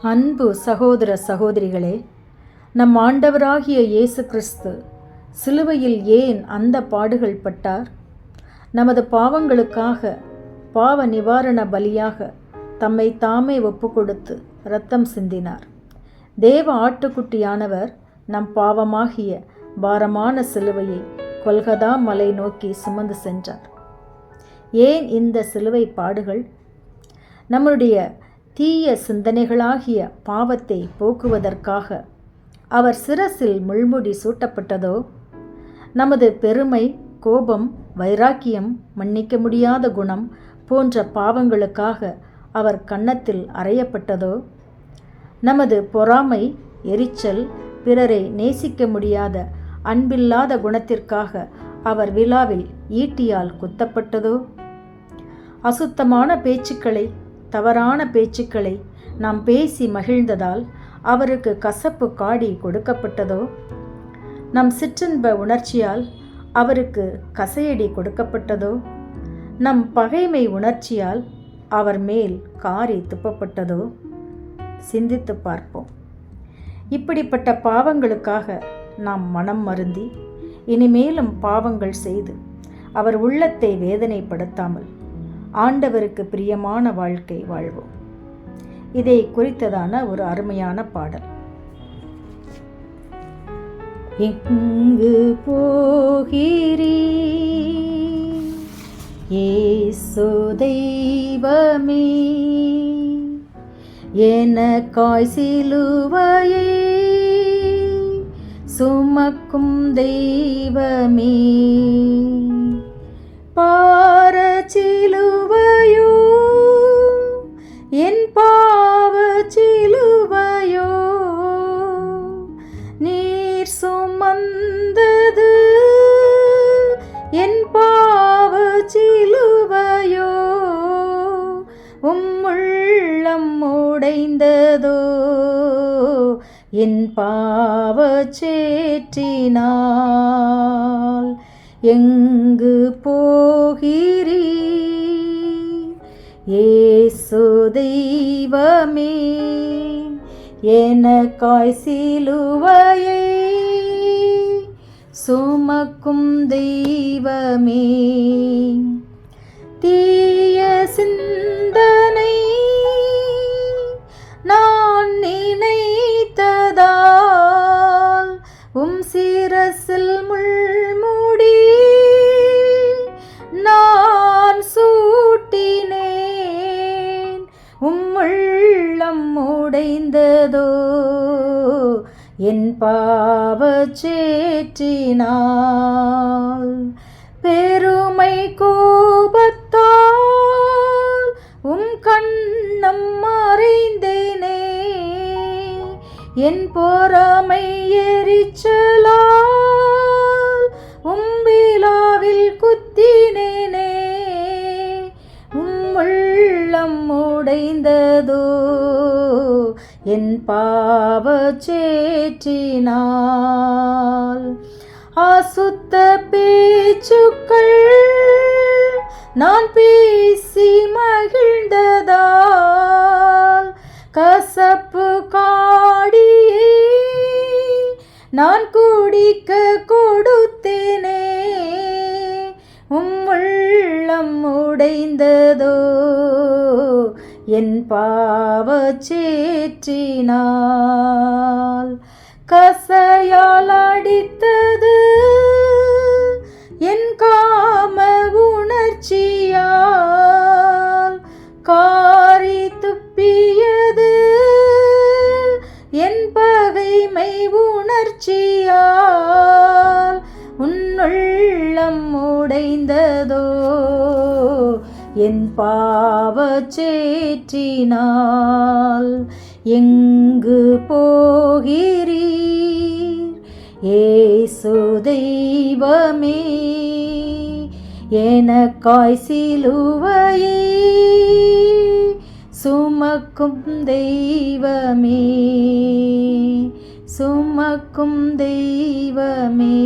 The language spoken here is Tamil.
அன்பு சகோதர சகோதரிகளே நம் ஆண்டவராகிய இயேசு கிறிஸ்து சிலுவையில் ஏன் அந்த பாடுகள் பட்டார்? நமது பாவங்களுக்காக பாவ நிவாரண பலியாக தம்மை தாமே ஒப்புக்கொடுத்து ரத்தம் சிந்தினார். தேவ ஆட்டுக்குட்டியானவர் நம் பாவமாகிய பாரமான சிலுவையை கொல்கதா மலை நோக்கி சுமந்து சென்றார். ஏன் இந்த சிலுவை பாடுகள்? நம்முடைய தீய சிந்தனைகளாகிய பாவத்தை போக்குவதற்காக அவர் சிரசில் முள்முடி சூட்டப்பட்டதோ? நமது பெருமை கோபம் வைராக்கியம் மன்னிக்க முடியாத குணம் போன்ற பாவங்களுக்காக அவர் கன்னத்தில் அறையப்பட்டதோ? நமது பொறாமை எரிச்சல் பிறரை நேசிக்க முடியாத அன்பில்லாத குணத்திற்காக அவர் விழாவில் ஈட்டியால் குத்தப்பட்டதோ? அசுத்தமான பேச்சுக்களை தவறான பேச்சுக்களை நாம் பேசி மகிழ்ந்ததால் அவருக்கு கசப்பு காடி கொடுக்கப்பட்டதோ? நம் சிற்றின்ப உணர்ச்சியால் அவருக்கு கசையடி கொடுக்கப்பட்டதோ? நம் பகைமை உணர்ச்சியால் அவர் மேல் காரி துப்பப்பட்டதோ? சிந்தித்து பார்ப்போம். இப்படிப்பட்ட பாவங்களுக்காக நாம் மனம் மருந்தி இனிமேலும் பாவங்கள் செய்து அவர் உள்ளத்தை வேதனைப்படுத்தாமல் ஆண்டவருக்கு பிரியமான வாழ்க்கை வாழ்வோம். இதை குறித்ததான ஒரு அருமையான பாடல். எங்கு போகிறீ ஏசு தெய்வமே எனக்காய் சிலுவையே சுமக்கும் தெய்வமே. பாரச்சிலு என் பாவ சிலுவையோ நீர் சுமந்தது. என் பாவ சிலுவையோ உம்முள்ளம் உடைந்ததோ என் பாவ சேற்றினால் எங்கு போகிறீ ஏசோ தெய்வமே எனக்காய் சிலுவையை சுமக்கும் தெய்வமே. தீ உடைந்ததோ? என் பாவ சேற்றினால் பெருமை கோபத்தால் உம் கண்ணம் மறைந்தேனே. என் பொறாமை எரிச்சலா என் பாவ சேற்றினால். அசுத்த பேச்சுக்கள் நான் பேசி மகிழ்ந்ததால். கசப்பு காடியே நான் குடிக்க கொடுத்தேனே. உம் உள்ளம் உடைந்ததோ என் பாவச்சேற்றினால் கசையால் அடித்தது. என் காம உணர்ச்சியால் காரி துப்பியது. என் பகைமை உணர்ச்சியால் உன்னுள்ளம் உடைந்ததோ என் பாவச்சேற்றினால் எங்கு போகிறீர்? ஏசு தெய்வமே எனக்காய் சிலுவையே சுமக்கும் தெய்வமே சுமக்கும் தெய்வமே.